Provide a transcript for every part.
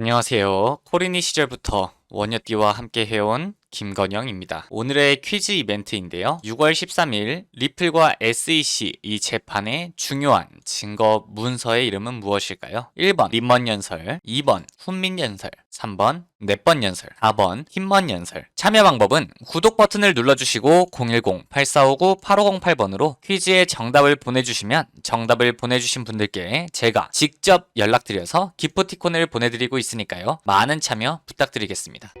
안녕하세요. 코리니 시절부터 원여띠와 함께 해온 김건영입니다. 오늘의 퀴즈 이벤트인데요. 6월 13일 리플과 SEC 이 재판의 중요한 증거 문서의 이름은 무엇일까요? 1번 림먼 연설, 2번 훈민 연설, 3번 넷번 연설, 4번 힘먼 연설. 참여 방법은 구독 버튼을 눌러주시고 010-8459-8508번으로 퀴즈의 정답을 보내주시면 정답을 보내주신 분들께 제가 직접 연락드려서 기프티콘을 보내드리고 있으니까요. 많은 참여 부탁드리겠습니다.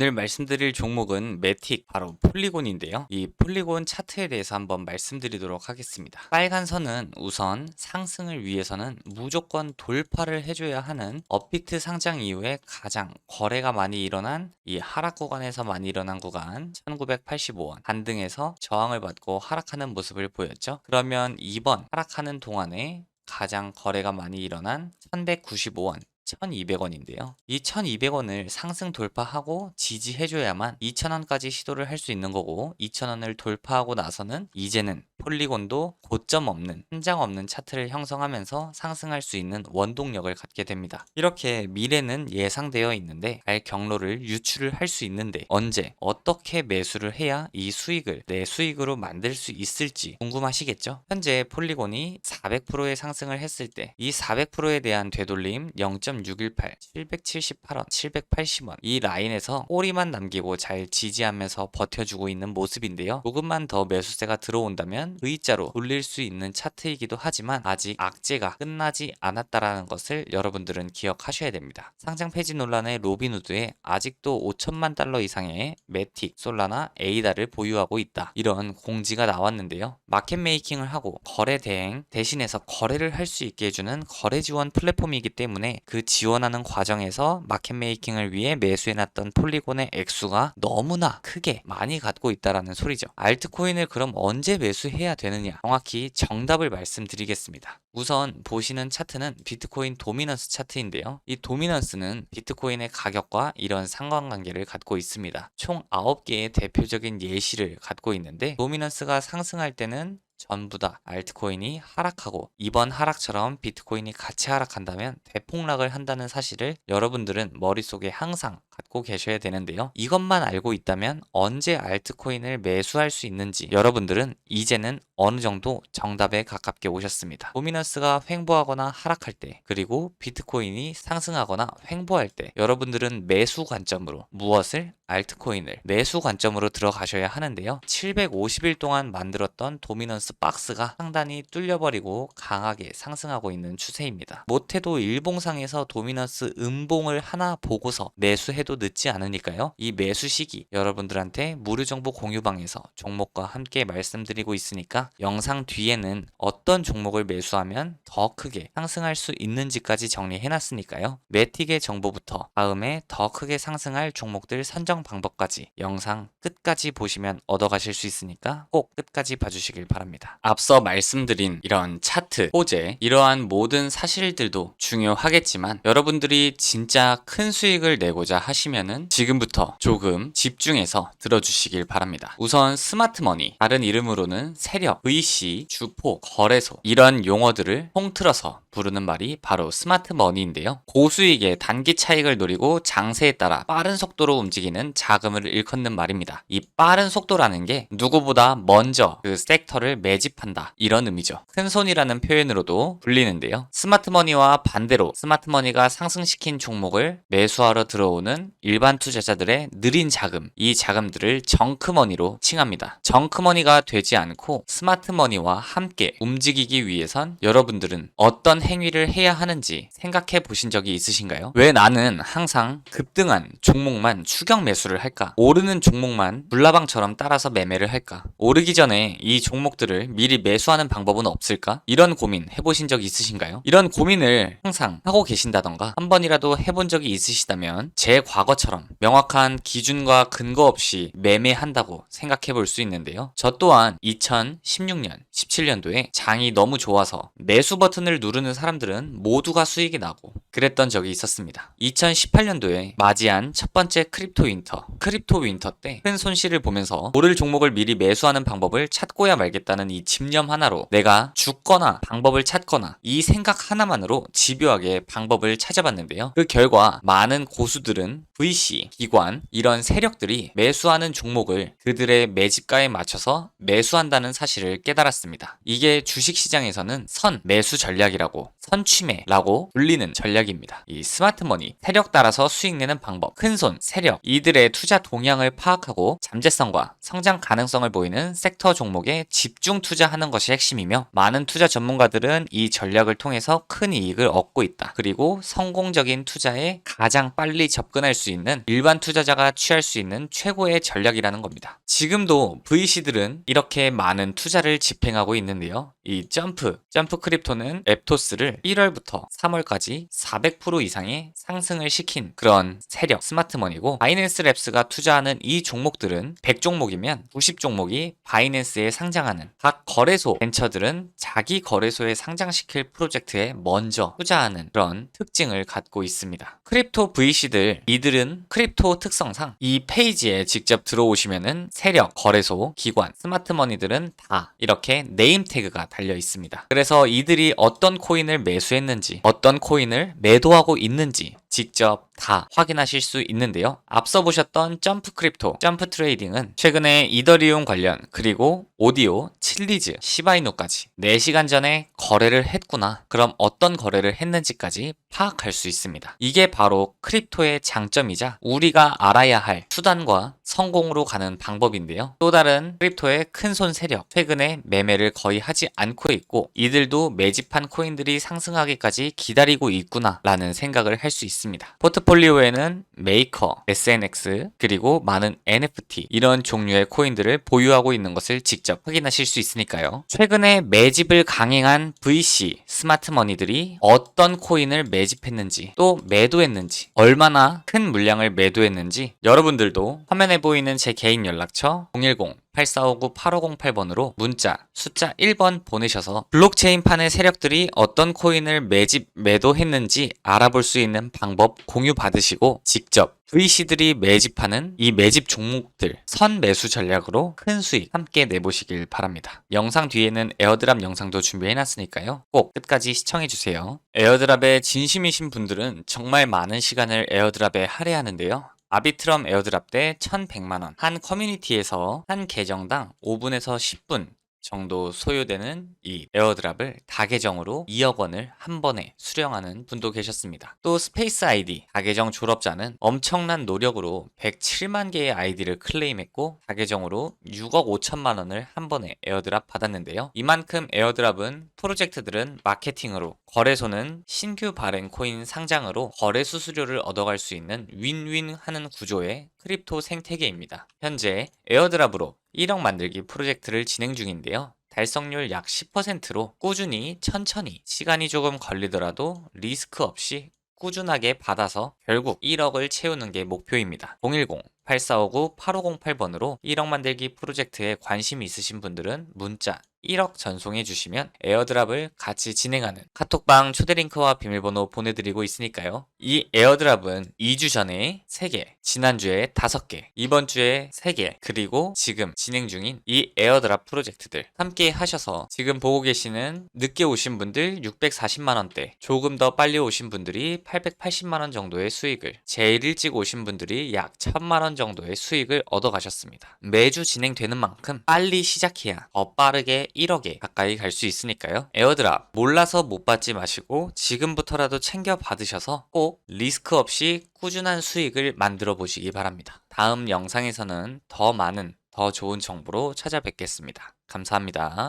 오늘 말씀드릴 종목은 매틱, 바로 폴리곤인데요. 이 폴리곤 차트에 대해서 한번 말씀드리도록 하겠습니다. 빨간 선은 우선 상승을 위해서는 무조건 돌파를 해줘야 하는 업비트 상장 이후에 가장 거래가 많이 일어난 이 하락 구간에서 많이 일어난 구간 1985원 반등에서 저항을 받고 하락하는 모습을 보였죠. 그러면 2번 하락하는 동안에 가장 거래가 많이 일어난 1195원 1200원인데요. 이 1200원을 상승 돌파하고 지지해줘야만 2000원까지 시도를 할 수 있는 거고 2000원을 돌파하고 나서는 이제는 폴리곤도 고점 없는 한장 없는 차트를 형성하면서 상승할 수 있는 원동력을 갖게 됩니다. 이렇게 미래는 예상되어 있는데 알 경로를 유출을 할 수 있는데 언제 어떻게 매수를 해야 이 수익을 내 수익으로 만들 수 있을지 궁금하시겠죠? 현재 폴리곤이 400%의 상승을 했을 때 이 400%에 대한 되돌림 0.618, 778원, 780원 이 라인에서 꼬리만 남기고 잘 지지하면서 버텨주고 있는 모습인데요. 조금만 더 매수세가 들어온다면 V자로 돌릴 수 있는 차트이기도 하지만 아직 악재가 끝나지 않았다라는 것을 여러분들은 기억하셔야 됩니다. 상장 폐지 논란의 로빈후드에 아직도 5천만 달러 이상의 매틱, 솔라나, 에이다를 보유하고 있다. 이런 공지가 나왔는데요. 마켓 메이킹을 하고 거래 대행 대신해서 거래를 할 수 있게 해주는 거래 지원 플랫폼이기 때문에 그 지원하는 과정에서 마켓 메이킹을 위해 매수해놨던 폴리곤의 액수가 너무나 크게 많이 갖고 있다라는 소리죠. 알트코인을 그럼 언제 매수해 야 되느냐? 정확히 정답을 말씀드리겠습니다. 우선 보시는 차트는 비트코인 도미넌스 차트인데요. 이 도미넌스는 비트코인의 가격과 이런 상관관계를 갖고 있습니다. 총 9개의 대표적인 예시를 갖고 있는데 도미넌스가 상승할 때는 전부 다 알트코인이 하락하고 이번 하락처럼 비트코인이 같이 하락한다면 대폭락을 한다는 사실을 여러분들은 머릿속에 항상 갖고 계셔야 되는데요. 이것만 알고 있다면 언제 알트코인을 매수할 수 있는지 여러분들은 이제는 어느 정도 정답에 가깝게 오셨습니다. 도미넌스가 횡보하거나 하락할 때 그리고 비트코인이 상승하거나 횡보할 때 여러분들은 매수 관점으로 무엇을 알트코인을 매수 관점으로 들어가셔야 하는데요. 750일 동안 만들었던 도미넌스 박스가 상단이 뚫려버리고 강하게 상승하고 있는 추세입니다. 못해도 일봉상에서 도미넌스 음봉을 하나 보고서 매수해도 늦지 않으니까요. 이 매수 시기 여러분들한테 무료 정보 공유방에서 종목과 함께 말씀드리고 있으니까 영상 뒤에는 어떤 종목을 매수하면 더 크게 상승할 수 있는지까지 정리해놨으니까요. 매틱의 정보부터 다음에 더 크게 상승할 종목들 선정 방법까지 영상 끝까지 보시면 얻어가실 수 있으니까 꼭 끝까지 봐주시길 바랍니다. 앞서 말씀드린 이런 차트, 호재, 이러한 모든 사실들도 중요하겠지만 여러분들이 진짜 큰 수익을 내고자 하시면은 지금부터 조금 집중해서 들어주시길 바랍니다. 우선 스마트머니, 다른 이름으로는 세력, VC, 주포, 거래소 이런 용어들을 통틀어서 부르는 말이 바로 스마트 머니인데요. 고수익의 단기 차익을 노리고 장세에 따라 빠른 속도로 움직이는 자금을 일컫는 말입니다. 이 빠른 속도라는 게 누구보다 먼저 그 섹터를 매집한다 이런 의미죠. 큰 손이라는 표현으로도 불리는데요. 스마트 머니와 반대로 스마트 머니가 상승시킨 종목을 매수하러 들어오는 일반 투자자들의 느린 자금 이 자금들을 정크 머니로 칭합니다. 정크 머니가 되지 않고 스마트 머니와 함께 움직이기 위해선 여러분들은 어떤 행위를 해야 하는지 생각해 보신 적이 있으신가요? 왜 나는 항상 급등한 종목만 추격 매수를 할까? 오르는 종목만 불나방처럼 따라서 매매를 할까? 오르기 전에 이 종목들을 종목들을 미리 매수하는 방법은 없을까? 이런 고민 해보신 적 있으신가요? 이런 고민을 항상 하고 계신다던가 한 번이라도 해본 적이 있으시다면 제 과거처럼 명확한 기준과 근거 없이 매매한다고 생각해 볼 수 있는데요. 저 또한 2016년, 17년도에 장이 너무 좋아서 매수 버튼을 누르는 사람들은 모두가 수익이 나고 그랬던 적이 있었습니다. 2018년도에 맞이한 첫 번째 크립토 윈터, 크립토 윈터 때 큰 손실을 보면서 오를 종목을 미리 매수하는 방법을 찾고야 말겠다는 이 집념 하나로 내가 죽거나 방법을 찾거나 이 생각 하나만으로 집요하게 방법을 찾아봤는데요. 그 결과 많은 고수들은 VC, 기관 이런 세력들이 매수하는 종목을 그들의 매집가에 맞춰서 매수한다는 사실을 깨달았습니다. 이게 주식시장에서는 선 매수 전략이라고 선취매라고 불리는 전략입니다. 이 스마트머니, 세력 따라서 수익 내는 방법, 큰손, 세력, 이들의 투자 동향을 파악하고 잠재성과 성장 가능성을 보이는 섹터 종목에 집중 투자하는 것이 핵심이며 많은 투자 전문가들은 이 전략을 통해서 큰 이익을 얻고 있다. 그리고 성공적인 투자에 가장 빨리 접근할 수 있는 일반 투자자가 취할 수 있는 최고의 전략이라는 겁니다. 지금도 VC들은 이렇게 많은 투자를 집행하고 있는데요. 이 점프, 점프 크립토는 앱토스를 1월부터 3월까지 400% 이상의 상승을 시킨 그런 세력 스마트머니고 바이낸스 랩스가 투자하는 이 종목들은 100종목이면 90종목이 바이낸스에 상장하는 각 거래소 벤처들은 자기 거래소에 상장시킬 프로젝트에 먼저 투자하는 그런 특징을 갖고 있습니다. 크립토 VC들 이들은 크립토 특성상 이 페이지에 직접 들어오시면은 세력, 거래소, 기관, 스마트머니들은 다 이렇게 네임 태그가 달려 있습니다. 그래서 이들이 어떤 코인을 매수했는지, 어떤 코인을 매도하고 있는지 직접 다 확인하실 수 있는데요. 앞서 보셨던 점프 크립토, 점프 트레이딩은 최근에 이더리움 관련 그리고 오디오, 칠리즈, 시바이누까지 4시간 전에 거래를 했구나. 그럼 어떤 거래를 했는지까지 파악할 수 있습니다. 이게 바로 크립토의 장점이자 우리가 알아야 할 수단과 성공으로 가는 방법인데요. 또 다른 크립토의 큰손 세력, 최근에 매매를 거의 하지 않고 있고 이들도 매집한 코인들이 상승하기까지 기다리고 있구나 라는 생각을 할 수 있습니다. 포트폴리오에는 메이커, SNX, 그리고 많은 NFT 이런 종류의 코인들을 보유하고 있는 것을 직접 확인하실 수 있으니까요. 최근에 매집을 강행한 VC, 스마트머니들이 어떤 코인을 매집했는지 또 매도했는지 얼마나 큰 물량을 매도했는지 여러분들도 화면에 보이는 제 개인 연락처 010 8459-8508번으로 문자 숫자 1번 보내셔서 블록체인판의 세력들이 어떤 코인을 매집 매도했는지 알아볼 수 있는 방법 공유 받으시고 직접 VC들이 매집하는 이 매집 종목들 선 매수 전략으로 큰 수익 함께 내보시길 바랍니다. 영상 뒤에는 에어드랍 영상도 준비해놨으니까요. 꼭 끝까지 시청해주세요. 에어드랍에 진심이신 분들은 정말 많은 시간을 에어드랍에 할애하는데요. 아비트럼 에어드랍 때 1100만원. 한 커뮤니티에서 한 계정당 5분에서 10분 정도 소요되는 이 에어드랍을 다계정으로 2억 원을 한 번에 수령하는 분도 계셨습니다. 또 스페이스 아이디 다계정 졸업자는 엄청난 노력으로 107만 개의 아이디를 클레임했고 다계정으로 6억 5천만 원을 한 번에 에어드랍 받았는데요. 이만큼 에어드랍은 프로젝트들은 마케팅으로 거래소는 신규 발행 코인 상장으로 거래 수수료를 얻어갈 수 있는 윈윈 하는 구조의 크립토 생태계입니다. 현재 에어드랍으로 1억 만들기 프로젝트를 진행 중인데요. 달성률 약 10%로 꾸준히 천천히 시간이 조금 걸리더라도 리스크 없이 꾸준하게 받아서 결국 1억을 채우는 게 목표입니다. 010 8459-8508번으로 1억 만들기 프로젝트에 관심 있으신 분들은 문자 1억 전송해 주시면 에어드랍을 같이 진행하는 카톡방 초대 링크와 비밀번호 보내드리고 있으니까요. 이 에어드랍은 2주 전에 3개, 지난주에 5개, 이번 주에 3개, 그리고 지금 진행 중인 이 에어드랍 프로젝트들 함께 하셔서 지금 보고 계시는 늦게 오신 분들 640만원대, 조금 더 빨리 오신 분들이 880만원 정도의 수익을, 제일 일찍 오신 분들이 약 1000만원 정도의 수익을 얻어 가셨습니다. 매주 진행되는 만큼 빨리 시작해야 더 빠르게 1억에 가까이 갈 수 있으니까요. 에어드랍 몰라서 못 받지 마시고 지금부터라도 챙겨 받으셔서 꼭 리스크 없이 꾸준한 수익을 만들어 보시기 바랍니다. 다음 영상에서는 더 많은 더 좋은 정보로 찾아뵙겠습니다. 감사합니다.